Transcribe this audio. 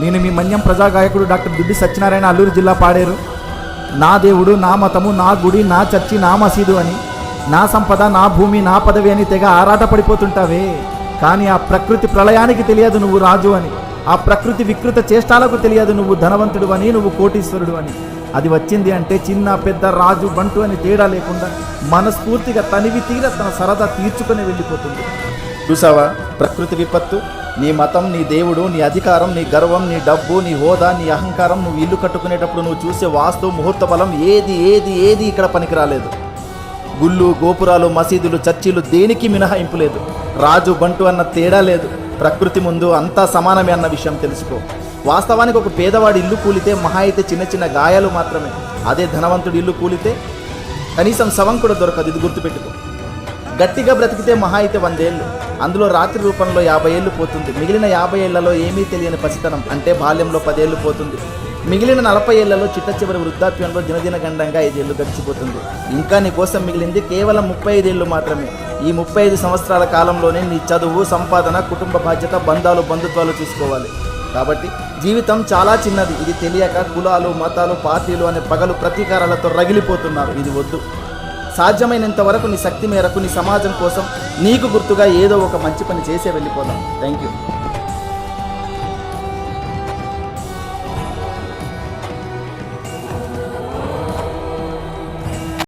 నేను మీ మన్యం ప్రజాగాయకుడు డాక్టర్ దుడ్డి సత్యనారాయణ అల్లూరు జిల్లా పాడేరు. నా దేవుడు నా మతము నా గుడి నా చర్చి నా మసీదు అని నా సంపద నా భూమి నా పదవి అని తెగ ఆరాట పడిపోతుంటావే కానీ ఆ ప్రకృతి ప్రళయానికి తెలియదు నువ్వు రాజు అని ఆ ప్రకృతి వికృత చేష్టాలకు తెలియదు నువ్వు ధనవంతుడు అని నువ్వు కోటీశ్వరుడు అని. అది వచ్చింది అంటే చిన్న పెద్ద రాజు బంటు అని తేడా లేకుండా మనస్ఫూర్తిగా తనివి తీర తన సరదా తీర్చుకొని వెళ్ళిపోతుంది. చూసావా? ప్రకృతి విపత్తు నీ మతం నీ దేవుడు నీ అధికారం నీ గర్వం నీ డబ్బు నీ హోదా నీ అహంకారం నువ్వు ఇల్లు కట్టుకునేటప్పుడు నువ్వు చూసే వాస్తు ముహూర్త బలం ఏది ఏది ఏది ఇక్కడ పనికిరాలేదు. గుళ్ళు గోపురాలు మసీదులు చర్చిలు దేనికి మినహాయింపు లేదు. రాజు బంటు అన్న తేడా లేదు. ప్రకృతి ముందు అంతా సమానమే అన్న విషయం తెలుసుకో. వాస్తవానికి ఒక పేదవాడి ఇల్లు కూలితే మహా అయితే చిన్న చిన్న గాయాలు మాత్రమే. అదే ధనవంతుడి ఇల్లు కూలితే కనీసం శవం కూడా దొరకదు ఇది గుర్తుపెట్టుకో. గట్టిగా బ్రతికితే మహా అయితే వందేళ్ళు. అందులో రాత్రి రూపంలో యాభై ఏళ్ళు పోతుంది. మిగిలిన యాభై ఏళ్ళలో ఏమీ తెలియని పసితనం అంటే బాల్యంలో పదేళ్ళు పోతుంది. మిగిలిన నలభై ఏళ్ళలో చిట్ట చివరి వృద్ధాప్యంలో దినదిన గండంగా ఐదేళ్ళు గడిచిపోతుంది. ఇంకా నీ కోసం మిగిలింది కేవలం ముప్పై ఐదేళ్ళు మాత్రమే. ఈ ముప్పై ఐదు సంవత్సరాల కాలంలోనే నీ చదువు సంపాదన కుటుంబ బాధ్యత బంధాలు బంధుత్వాలు చూసుకోవాలి. కాబట్టి జీవితం చాలా చిన్నది. ఇది తెలియక కులాలు మతాలు పార్టీలు అనే పగలు ప్రతీకారాలతో రగిలిపోతున్నారు. ఇది వద్దు. సాధ్యమైనంత వరకు నీ శక్తి మేరకు నీ సమాజం కోసం నీకు గుర్తుగా ఏదో ఒక మంచి పని చేసే వెళ్ళిపోదాం. Thank you